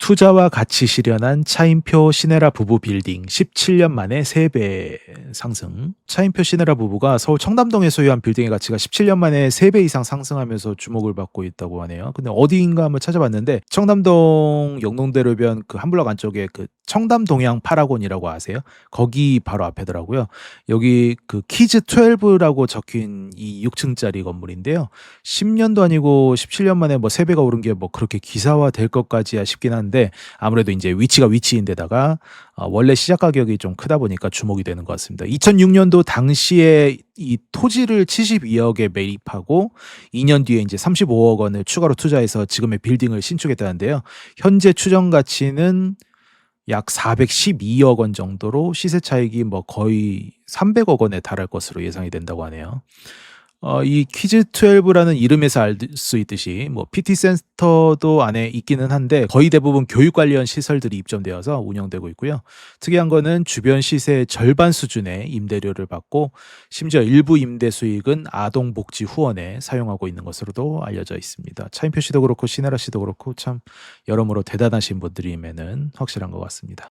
투자와 같이 실현한 차인표 신혜라 부부 빌딩 17년 만에 3배 상승. 차인표 신혜라 부부가 서울 청담동에 소유한 빌딩의 가치가 17년 만에 3배 이상 상승하면서 주목을 받고 있다고 하네요. 근데 어디인가 한번 찾아봤는데 청담동 영동대로변 그 한블럭 안쪽에 그 청담 동양 파라곤이라고 아세요? 거기 바로 앞에더라고요. 여기 그 키즈 12라고 적힌 이 6층짜리 건물인데요. 10년도 아니고 17년 만에 뭐 3배가 오른 게 뭐 그렇게 기사화 될 것까지야 싶긴 한데 아무래도 이제 위치가 위치인데다가 어, 원래 시작 가격이 좀 크다 보니까 주목이 되는 것 같습니다. 2006년도 당시에 이 토지를 72억에 매입하고 2년 뒤에 이제 35억 원을 추가로 투자해서 지금의 빌딩을 신축했다는데요. 현재 추정 가치는 약 412억 원 정도로 시세 차익이 뭐 거의 300억 원에 달할 것으로 예상이 된다고 하네요. 어, 이 퀴즈 12라는 이름에서 알 수 있듯이 뭐 PT 센터도 안에 있기는 한데 거의 대부분 교육 관련 시설들이 입점되어서 운영되고 있고요. 특이한 거는 주변 시세의 절반 수준의 임대료를 받고 심지어 일부 임대 수익은 아동 복지 후원에 사용하고 있는 것으로도 알려져 있습니다. 차인표 씨도 그렇고 신혜라 씨도 그렇고 참 여러모로 대단하신 분들이면은 확실한 것 같습니다.